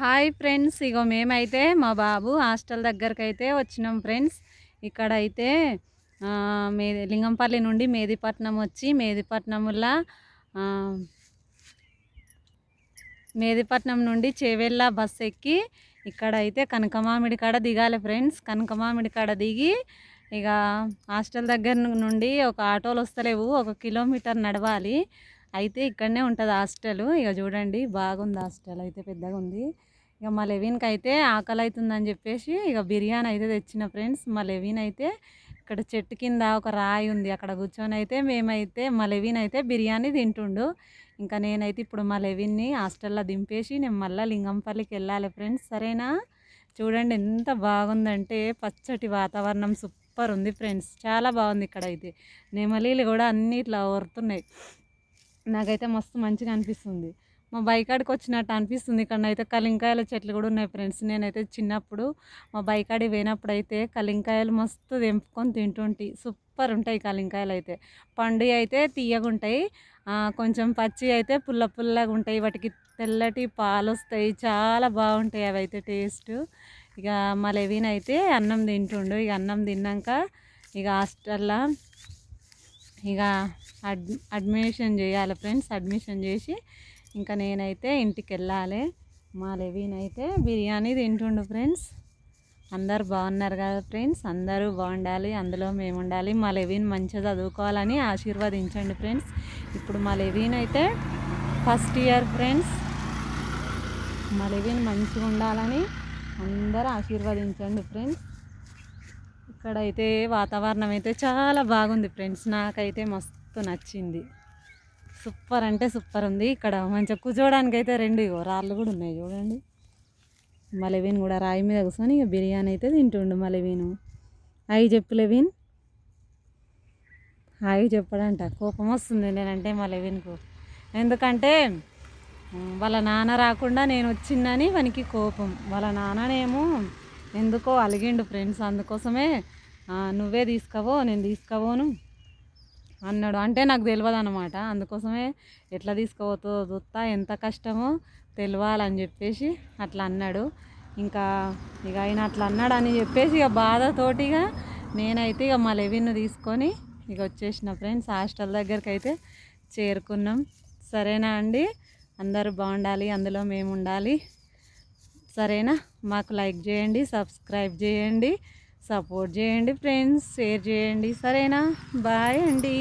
Hi friends ఇగో మేమైతే మా బాబు hostel దగ్గరకు అయితే వచ్చినాం ఫ్రెండ్స్. ఇక్కడ అయితే మే లింగంపల్లి నుండి మేదిపట్నం వచ్చి మేదిపట్నంలో మేదిపట్నం నుండి చేవెళ్ళ బస్ ఎక్కి ఇక్కడ అయితే కనకమామిడి కాడ దిగాలి ఫ్రెండ్స్. కనకమామిడి కాడ దిగి ఇక హాస్టల్ దగ్గర నుండి ఒక ఆటోలు వస్తలేవు ఒక కిలోమీటర్ నడవాలి. అయితే ఇక్కడనే ఉంటుంది హాస్టల్. ఇక చూడండి బాగుంది హాస్టల్. అయితే పెద్దగా ఉంది. ఇక మా లెవిన్కి అయితే ఆకలి అవుతుందని చెప్పేసి ఇక బిర్యానీ అయితే తెచ్చిన ఫ్రెండ్స్. మా లెవిన్ అయితే ఇక్కడ చెట్టు కింద ఒక రాయి ఉంది. అక్కడ కూర్చొని అయితే మేమైతే మా లెవిన్ అయితే బిర్యానీ తింటుండు. ఇంకా నేనైతే ఇప్పుడు మా లెవిన్ని హాస్టల్లో దింపేసి నేను మళ్ళీ లింగంపల్లికి వెళ్ళాలి ఫ్రెండ్స్. సరేనా? చూడండి ఎంత బాగుందంటే పచ్చటి వాతావరణం సూపర్ ఉంది ఫ్రెండ్స్. చాలా బాగుంది ఇక్కడ అయితే నెమలీలు కూడా అన్నీ ఇట్లా వరుతున్నాయి నాకైతే మస్తు మంచిగా అనిపిస్తుంది. మా బైకాడికి వచ్చినట్టు అనిపిస్తుంది. ఇక్కడ అయితే కలింకాయల చెట్లు కూడా ఉన్నాయి ఫ్రెండ్స్. నేనైతే చిన్నప్పుడు మా బైకాడి పోయినప్పుడు అయితే కలింకాయలు మస్తు తెంపుకొని తింటుంటి. సూపర్ ఉంటాయి కలింకాయలు అయితే. పండు అయితే తీయగా ఉంటాయి. కొంచెం పచ్చి అయితే పుల్ల పుల్లగా ఉంటాయి. వాటికి తెల్లటి పాలు వస్తాయి. చాలా బాగుంటాయి అవి అయితే టేస్ట్. ఇక మా లెవిన్ అయితే అన్నం తింటుండు. ఇక అన్నం తిన్నాక ఇక హాస్టల్లో ఇక అడ్ అడ్మిషన్ చేయాలి ఫ్రెండ్స్. అడ్మిషన్ చేసి ఇంకా నేనైతే ఇంటికి వెళ్ళాలి. మా లెవిన్ అయితే బిర్యానీ తింటుండు ఫ్రెండ్స్. అందరు బాగున్నారు కదా ఫ్రెండ్స్. అందరూ బాగుండాలి. అందులో మేము ఉండాలి. మా లెవిన్ మంచిగా చదువుకోవాలని ఆశీర్వదించండి ఫ్రెండ్స్. ఇప్పుడు మా లెవీన్ అయితే ఫస్ట్ ఇయర్ ఫ్రెండ్స్. మా లెవీన్ మంచిగా ఉండాలని అందరూ ఆశీర్వదించండి ఫ్రెండ్స్. ఇక్కడైతే వాతావరణం అయితే చాలా బాగుంది ఫ్రెండ్స్. నాకైతే మస్తు నచ్చింది. సూపర్ అంటే సూపర్ ఉంది. ఇక్కడ మంచిగా కూర్చోవడానికి అయితే రెండు ఇగో రాళ్ళు కూడా ఉన్నాయి చూడండి. మలవీన్ కూడా రాయి మీద కూర్చొని ఇక బిర్యానీ అయితే తింటుండు మలవీను. అవి చెప్పు లెవీన్. హాయి చెప్పడంట. కోపం వస్తుంది నేనంటే మలవీన్కు. ఎందుకంటే వాళ్ళ నాన్న రాకుండా నేను వచ్చిందని వానికి కోపం. వాళ్ళ నాన్ననేమో ఎందుకో అలిగిండు ఫ్రెండ్స్. అందుకోసమే నువ్వే తీసుకోవో నేను తీసుకపోను అన్నాడు. అంటే నాకు తెలియదు అనమాట అందుకోసమే ఎట్లా తీసుకుపోతుందో చూస్తా ఎంత కష్టమో తెలియాలని చెప్పేసి అట్లా అన్నాడు. ఇంకా ఇక ఆయన అట్లా అన్నాడు అని చెప్పేసి ఇక బాధతోటిగా నేనైతే ఇక మా లెవిన్ను తీసుకొని ఇక వచ్చేసిన ఫ్రెండ్స్. హాస్టల్ దగ్గరికి అయితే చేరుకున్నాం. సరేనా అండి? అందరూ బాగుండాలి అందులో మేము ఉండాలి. సరేనా? మాకు లైక్ చేయండి సబ్స్క్రైబ్ చేయండి. సపోర్ట్ చేయండి ఫ్రెండ్స్ షేర్ చేయండి. సరేనా? బాయ్ అండి.